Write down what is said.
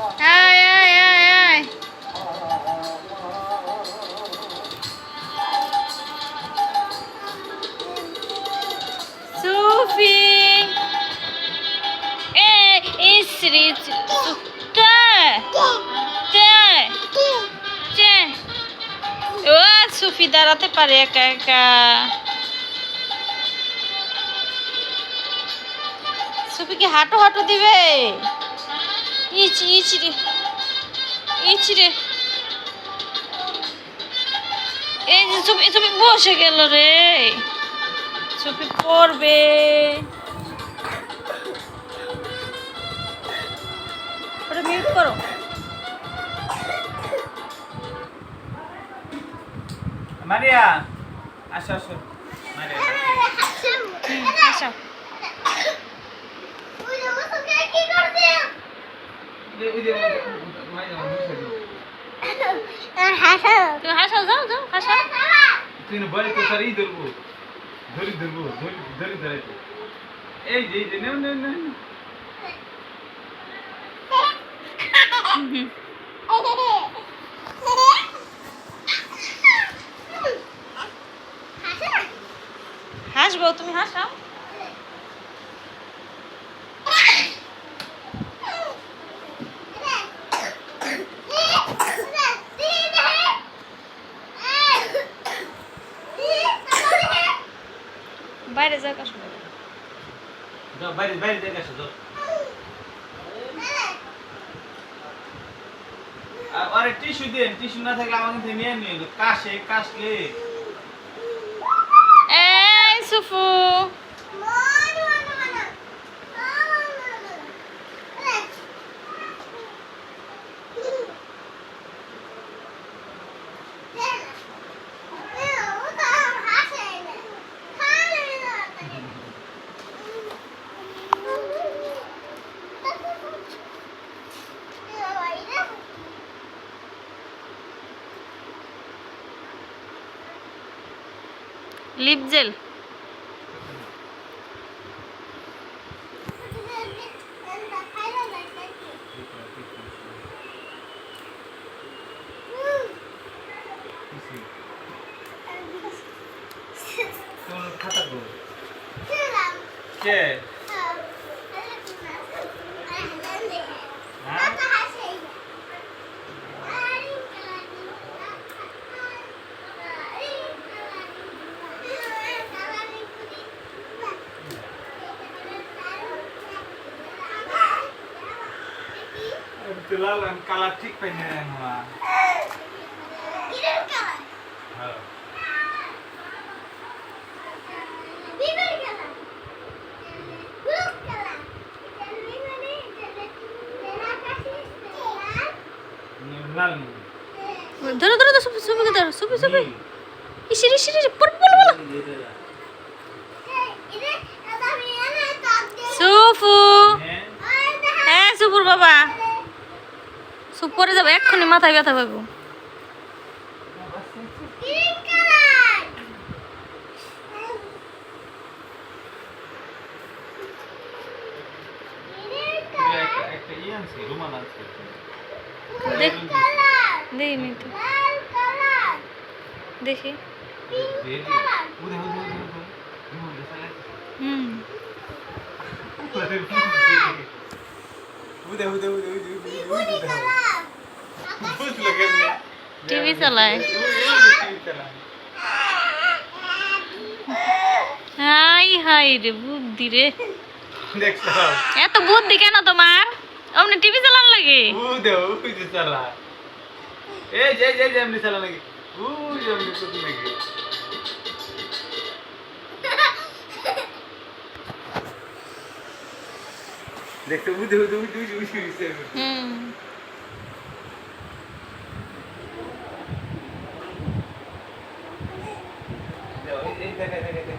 আয় আয় আয় আয় সুফি এ ইসরি তে তে তে ও সুফি দাঁড়াতে পারে একা একা সুফিকে হাঁটো হাঁটো দিবে ইচ ইচ রে ইচ রে এই যে সুফি সুফি বসে গেল রে। সুফি পড়বে। ওটা মিউট করো। মারিয়া আসো আসো। মারিয়া আসো। তুমি হাসাও যাও যাও হাসাও তুই না বলে তো তার ই ধরবো ধরি ধরবো ধরি ধরি ধরাইতে এই যে এই যে নেও নেও নেও নেও। হাসবো তুমি হাসাও বাইরে যাও কাশ যাও। বাইরে বাইরে দেখে আসো যাও। আর টিস্যু দেন টিস্যু না থাকলে আমার কিন্তু নিয়ে নিয়ে কাশে কাশলে। এই সুফু। Lip gel. Yeah. খাতা কো কে? তো লাল কালার ঠিক পাইনি আমরা হ্যাঁ লাল ধরো ধরো ধরো সুফি সুফিকে ধরো সুফি সুফি ইসিরি ইসিরি পড় বলো বলো পরে যাব এক্ষুনি মাথায় ব্যথা পাবো ইয়ে দেখ দেখি হুম উদে কেমনে টিভি চালায়। হাই হাই রে বুদ্ধি রে। এত বুদ্ধি কেন তোমার? অমনি টিভি চালান লাগে? এই যে যে যে উদে উদে উদে উদে উদে হুম। evet, evet.